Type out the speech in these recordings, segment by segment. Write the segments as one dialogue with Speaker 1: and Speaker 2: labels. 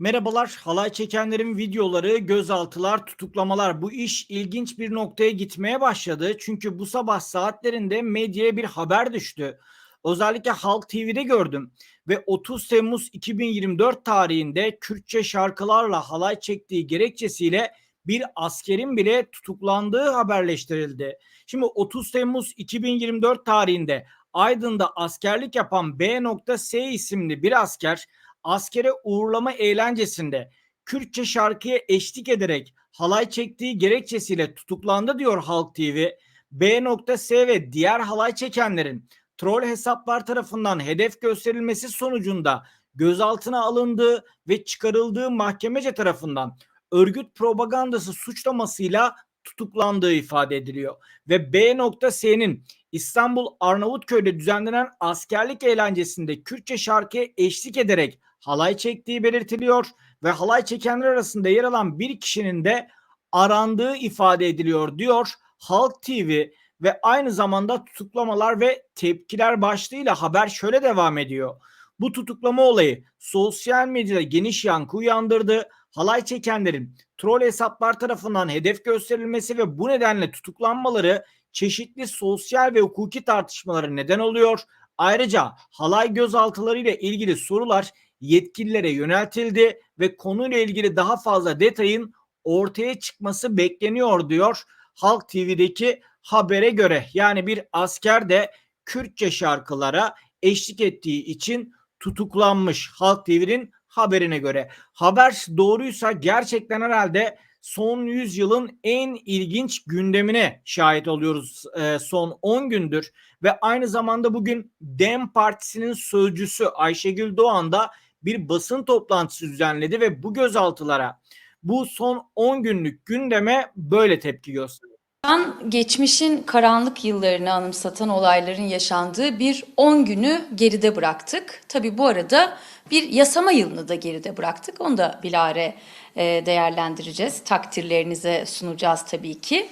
Speaker 1: Merhabalar, halay çekenlerin videoları, gözaltılar, tutuklamalar bu iş ilginç bir noktaya gitmeye başladı. Çünkü bu sabah saatlerinde medyaya bir haber düştü. Özellikle Halk TV'de gördüm ve 30 Temmuz 2024 tarihinde Kürtçe şarkılarla halay çektiği gerekçesiyle bir askerin bile tutuklandığı haberleştirildi. Şimdi 30 Temmuz 2024 tarihinde Aydın'da askerlik yapan B.S isimli bir asker askere uğurlama eğlencesinde Kürtçe şarkıya eşlik ederek halay çektiği gerekçesiyle tutuklandı diyor Halk TV. B.S ve diğer halay çekenlerin troll hesaplar tarafından hedef gösterilmesi sonucunda gözaltına alındığı ve çıkarıldığı mahkemece tarafından örgüt propagandası suçlamasıyla tutuklandığı ifade ediliyor. Ve B.S'nin İstanbul Arnavutköy'de düzenlenen askerlik eğlencesinde Kürtçe şarkıya eşlik ederek halay çektiği belirtiliyor ve halay çekenler arasında yer alan bir kişinin de arandığı ifade ediliyor diyor Halk TV ve aynı zamanda tutuklamalar ve tepkiler başlığıyla haber şöyle devam ediyor. Bu tutuklama olayı sosyal medyada geniş yankı uyandırdı. Halay çekenlerin troll hesaplar tarafından hedef gösterilmesi ve bu nedenle tutuklanmaları çeşitli sosyal ve hukuki tartışmalara neden oluyor. Ayrıca halay gözaltıları ile ilgili sorular yetkililere yöneltildi ve konuyla ilgili daha fazla detayın ortaya çıkması bekleniyor diyor Halk TV'deki habere göre. Yani bir asker de Kürtçe şarkılara eşlik ettiği için tutuklanmış Halk TV'nin haberine göre. Haber doğruysa gerçekten herhalde son 100 yılın en ilginç gündemine şahit oluyoruz e, son 10 gündür ve aynı zamanda bugün Dem Partisi'nin sözcüsü Ayşegül Doğan da bir basın toplantısı düzenledi ve bu gözaltılara bu son 10 günlük gündeme böyle tepki gösterdi.
Speaker 2: An geçmişin karanlık yıllarını anımsatan olayların yaşandığı bir 10 günü geride bıraktık. Tabi bu arada bir yasama yılını da geride bıraktık. Onu da bilare e, değerlendireceğiz. Takdirlerinize sunacağız tabii ki.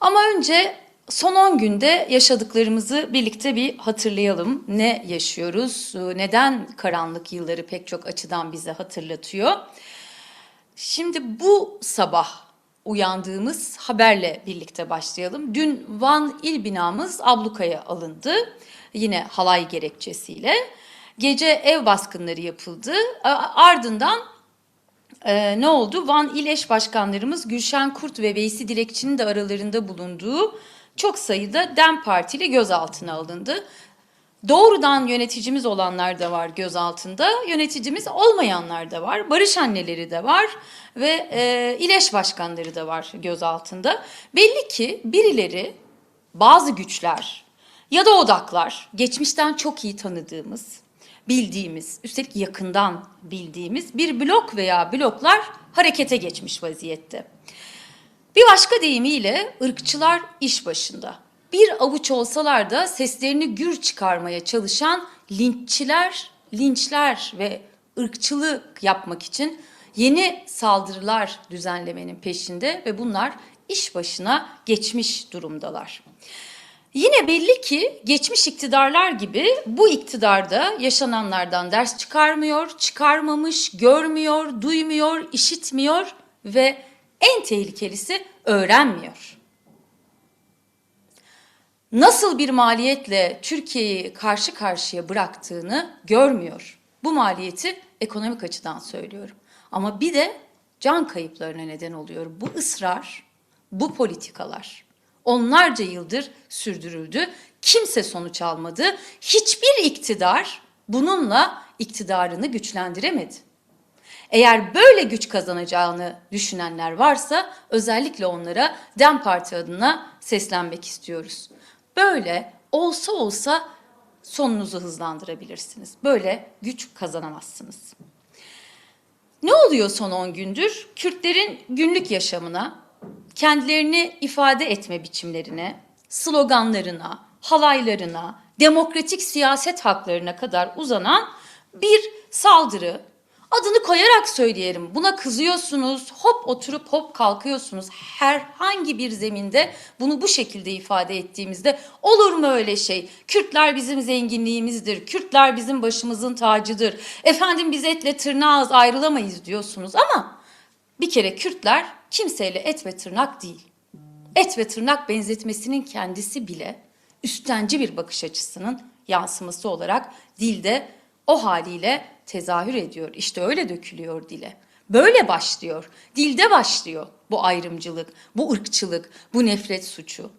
Speaker 2: Ama önce son 10 günde yaşadıklarımızı birlikte bir hatırlayalım. Ne yaşıyoruz? Neden karanlık yılları pek çok açıdan bize hatırlatıyor? Şimdi bu sabah uyandığımız haberle birlikte başlayalım. Dün Van il binamız ablukaya alındı. Yine halay gerekçesiyle. Gece ev baskınları yapıldı. Ardından e, ne oldu? Van il eş başkanlarımız Gülşen Kurt ve Veysi Dilekçi'nin de aralarında bulunduğu çok sayıda DEM Partili gözaltına alındı. Doğrudan yöneticimiz olanlar da var gözaltında, yöneticimiz olmayanlar da var, barış anneleri de var ve e, İleş başkanları da var gözaltında. Belli ki birileri, bazı güçler ya da odaklar, geçmişten çok iyi tanıdığımız, bildiğimiz, üstelik yakından bildiğimiz bir blok veya bloklar harekete geçmiş vaziyette. Bir başka deyimiyle ırkçılar iş başında bir avuç olsalar da seslerini gür çıkarmaya çalışan linççiler, linçler ve ırkçılık yapmak için yeni saldırılar düzenlemenin peşinde ve bunlar iş başına geçmiş durumdalar. Yine belli ki geçmiş iktidarlar gibi bu iktidarda yaşananlardan ders çıkarmıyor, çıkarmamış, görmüyor, duymuyor, işitmiyor ve en tehlikelisi öğrenmiyor nasıl bir maliyetle Türkiye'yi karşı karşıya bıraktığını görmüyor. Bu maliyeti ekonomik açıdan söylüyorum. Ama bir de can kayıplarına neden oluyor. Bu ısrar, bu politikalar onlarca yıldır sürdürüldü. Kimse sonuç almadı. Hiçbir iktidar bununla iktidarını güçlendiremedi. Eğer böyle güç kazanacağını düşünenler varsa özellikle onlara DEM Parti adına seslenmek istiyoruz. Böyle olsa olsa sonunuzu hızlandırabilirsiniz. Böyle güç kazanamazsınız. Ne oluyor son 10 gündür? Kürtlerin günlük yaşamına, kendilerini ifade etme biçimlerine, sloganlarına, halaylarına, demokratik siyaset haklarına kadar uzanan bir saldırı, Adını koyarak söyleyelim. Buna kızıyorsunuz, hop oturup hop kalkıyorsunuz. Herhangi bir zeminde bunu bu şekilde ifade ettiğimizde olur mu öyle şey? Kürtler bizim zenginliğimizdir, Kürtler bizim başımızın tacıdır. Efendim biz etle tırnağız ayrılamayız diyorsunuz ama bir kere Kürtler kimseyle et ve tırnak değil. Et ve tırnak benzetmesinin kendisi bile üstenci bir bakış açısının yansıması olarak dilde o haliyle tezahür ediyor. İşte öyle dökülüyor dile. Böyle başlıyor. Dilde başlıyor bu ayrımcılık, bu ırkçılık, bu nefret suçu.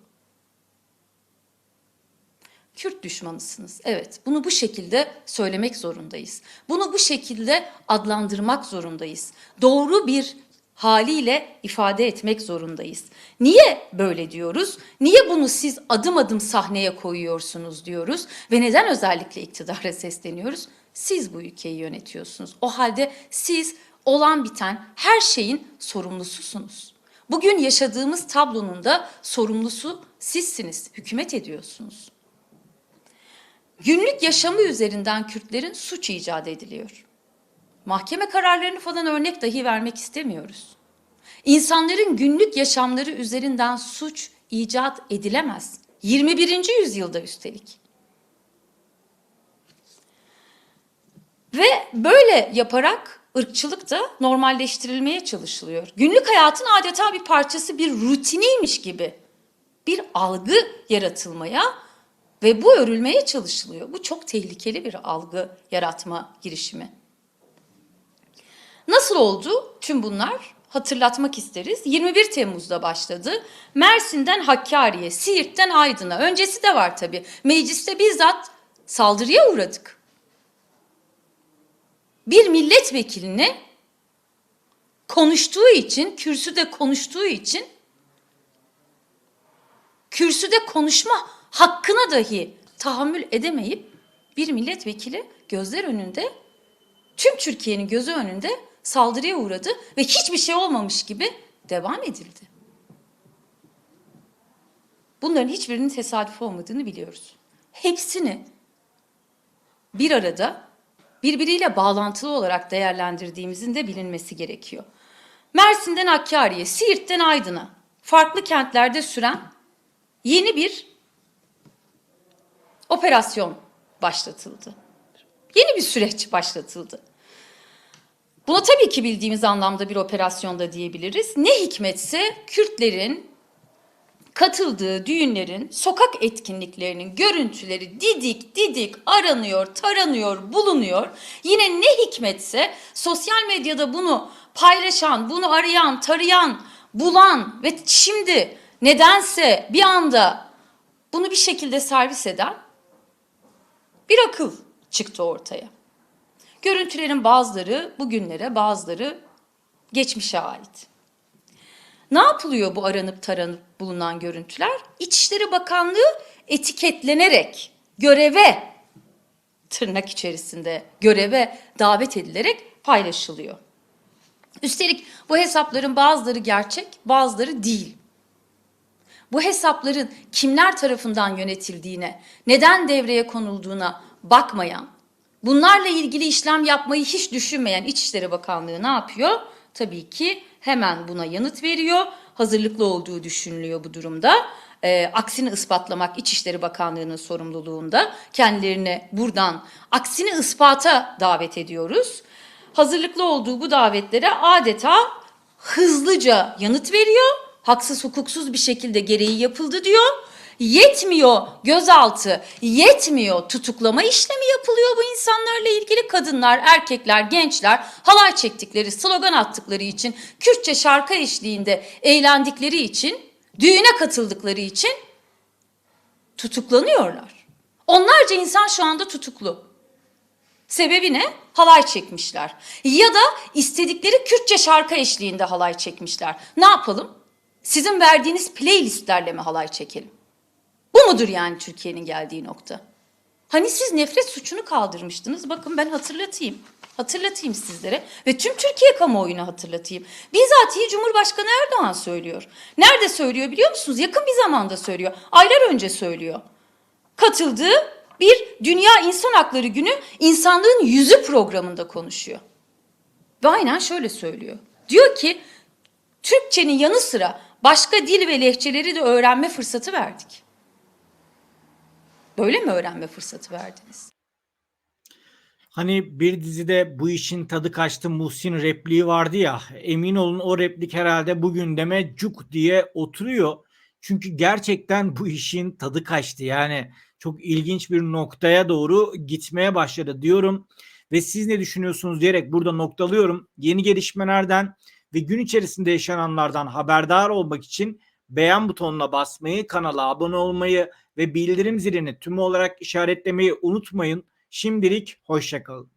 Speaker 2: Kürt düşmanısınız. Evet, bunu bu şekilde söylemek zorundayız. Bunu bu şekilde adlandırmak zorundayız. Doğru bir haliyle ifade etmek zorundayız. Niye böyle diyoruz? Niye bunu siz adım adım sahneye koyuyorsunuz diyoruz ve neden özellikle iktidara sesleniyoruz? Siz bu ülkeyi yönetiyorsunuz. O halde siz olan biten her şeyin sorumlususunuz. Bugün yaşadığımız tablonun da sorumlusu sizsiniz, hükümet ediyorsunuz. Günlük yaşamı üzerinden Kürtlerin suç icat ediliyor. Mahkeme kararlarını falan örnek dahi vermek istemiyoruz. İnsanların günlük yaşamları üzerinden suç icat edilemez. 21. yüzyılda üstelik. Ve böyle yaparak ırkçılık da normalleştirilmeye çalışılıyor. Günlük hayatın adeta bir parçası, bir rutiniymiş gibi bir algı yaratılmaya ve bu örülmeye çalışılıyor. Bu çok tehlikeli bir algı yaratma girişimi. Nasıl oldu tüm bunlar? Hatırlatmak isteriz. 21 Temmuz'da başladı. Mersin'den Hakkari'ye, Siirt'ten Aydın'a. Öncesi de var tabii. Mecliste bizzat saldırıya uğradık. Bir milletvekilini konuştuğu için, kürsüde konuştuğu için kürsüde konuşma hakkına dahi tahammül edemeyip bir milletvekili gözler önünde tüm Türkiye'nin gözü önünde saldırıya uğradı ve hiçbir şey olmamış gibi devam edildi. Bunların hiçbirinin tesadüf olmadığını biliyoruz. Hepsini bir arada birbiriyle bağlantılı olarak değerlendirdiğimizin de bilinmesi gerekiyor. Mersin'den Hakkari'ye, Siirt'ten Aydın'a farklı kentlerde süren yeni bir operasyon başlatıldı. Yeni bir süreç başlatıldı. Buna tabii ki bildiğimiz anlamda bir operasyonda diyebiliriz. Ne hikmetse Kürtlerin katıldığı düğünlerin, sokak etkinliklerinin görüntüleri didik didik aranıyor, taranıyor, bulunuyor. Yine ne hikmetse sosyal medyada bunu paylaşan, bunu arayan, tarayan, bulan ve şimdi nedense bir anda bunu bir şekilde servis eden bir akıl çıktı ortaya. Görüntülerin bazıları bugünlere, bazıları geçmişe ait. Ne yapılıyor bu aranıp taranıp bulunan görüntüler? İçişleri Bakanlığı etiketlenerek göreve tırnak içerisinde göreve davet edilerek paylaşılıyor. Üstelik bu hesapların bazıları gerçek, bazıları değil. Bu hesapların kimler tarafından yönetildiğine, neden devreye konulduğuna bakmayan, bunlarla ilgili işlem yapmayı hiç düşünmeyen İçişleri Bakanlığı ne yapıyor? Tabii ki hemen buna yanıt veriyor. Hazırlıklı olduğu düşünülüyor bu durumda. E, aksini ispatlamak İçişleri Bakanlığı'nın sorumluluğunda. Kendilerini buradan aksini ispata davet ediyoruz. Hazırlıklı olduğu bu davetlere adeta hızlıca yanıt veriyor. Haksız hukuksuz bir şekilde gereği yapıldı diyor. Yetmiyor gözaltı, yetmiyor tutuklama işlemi yapılıyor bu insanlarla ilgili kadınlar, erkekler, gençler halay çektikleri, slogan attıkları için, Kürtçe şarkı eşliğinde eğlendikleri için, düğüne katıldıkları için tutuklanıyorlar. Onlarca insan şu anda tutuklu. Sebebi ne? Halay çekmişler. Ya da istedikleri Kürtçe şarkı eşliğinde halay çekmişler. Ne yapalım? Sizin verdiğiniz playlistlerle mi halay çekelim? Bu mudur yani Türkiye'nin geldiği nokta? Hani siz nefret suçunu kaldırmıştınız. Bakın ben hatırlatayım. Hatırlatayım sizlere ve tüm Türkiye kamuoyuna hatırlatayım. Bizatihi Cumhurbaşkanı Erdoğan söylüyor. Nerede söylüyor biliyor musunuz? Yakın bir zamanda söylüyor. Aylar önce söylüyor. Katıldığı bir Dünya İnsan Hakları Günü insanlığın yüzü programında konuşuyor. Ve aynen şöyle söylüyor. Diyor ki Türkçenin yanı sıra başka dil ve lehçeleri de öğrenme fırsatı verdik. Böyle mi öğrenme fırsatı verdiniz?
Speaker 1: Hani bir dizide bu işin tadı kaçtı Muhsin repliği vardı ya. Emin olun o replik herhalde bugün deme cuk diye oturuyor. Çünkü gerçekten bu işin tadı kaçtı. Yani çok ilginç bir noktaya doğru gitmeye başladı diyorum. Ve siz ne düşünüyorsunuz diyerek burada noktalıyorum. Yeni gelişmelerden ve gün içerisinde yaşananlardan haberdar olmak için beğen butonuna basmayı, kanala abone olmayı ve bildirim zilini tüm olarak işaretlemeyi unutmayın. Şimdilik hoşçakalın.